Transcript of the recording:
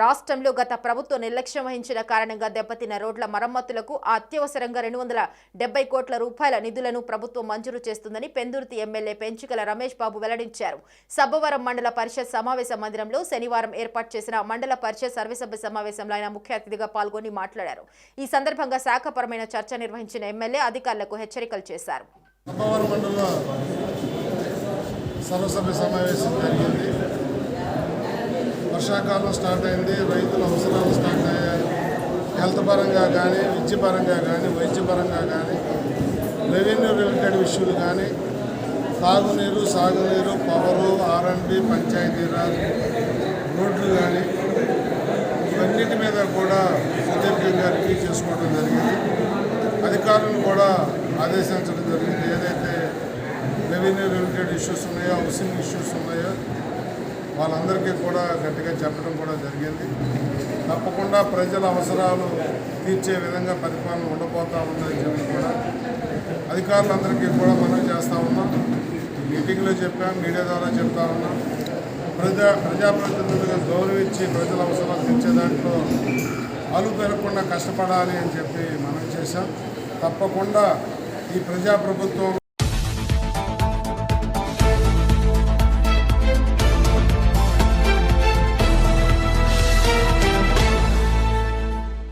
రాష్ట్రంలో గత ప్రభుత్వం నిర్లక్ష్యం వహించిన కారణంగా దెబ్బతిన్న రోడ్ల మరమ్మతులకు అత్యవసరంగా రెండు వందల డెబ్బై కోట్ల రూపాయల నిధులను ప్రభుత్వం మంజూరు చేస్తుందని పెందుర్తి ఎమ్మెల్యే పెంచుకల రమేష్ బాబు వెల్లడించారు. సబ్బవరం మండల పరిషత్ సమావేశ మందిరంలో శనివారం ఏర్పాటు చేసిన మండల పరిషత్ సర్వసభ్య సమావేశంలో ఆయన ముఖ్య అతిథిగా పాల్గొని మాట్లాడారు. ఈ సందర్భంగా శాఖపరమైన చర్చ నిర్వహించిన ఎమ్మెల్యే అధికారులకు హెచ్చరికలు చేశారు. సర్వసభ్య సమావేశం జరిగింది. వర్షాకాలం స్టార్ట్ అయింది రైతుల అవసరాలు స్టార్ట్ అయ్యాయి. హెల్త్ పరంగా కానీ విద్య పరంగా కానీ వైద్యపరంగా కానీ రెవెన్యూ రిలేటెడ్ ఇష్యూలు కానీ తాగునీరు సాగునీరు పవరు ఆర్ఎండ్బి పంచాయతీరాజ్ రోడ్లు కానీ ఇవన్నిటి మీద కూడా సుదీర్ఘంగా రివ్యూ చేసుకోవడం జరిగింది. అధికారులను కూడా ఆదేశించడం జరిగింది. ఏదైతే రెవెన్యూ రిలేటెడ్ ఇష్యూస్ ఉన్నాయో హౌసింగ్ ఇష్యూస్ ఉన్నాయో వాళ్ళందరికీ కూడా గట్టిగా చెప్పడం కూడా జరిగింది. తప్పకుండా ప్రజల అవసరాలు తీర్చే విధంగా పరిపాలన ఉండబోతా ఉందని చెప్పి కూడా అధికారులందరికీ కూడా మనం చేస్తూ ఉన్నాం. మీటింగ్లో చెప్పాం మీడియా ద్వారా చెప్తా ఉన్నాం. ప్రజా ప్రజాప్రతినిధులుగా గౌరవించి ప్రజల అవసరాలు తీర్చే దాంట్లో అలు పెరగకుండా కష్టపడాలి అని చెప్పి మనం చేశాం. తప్పకుండా ఈ ప్రజాప్రభుత్వం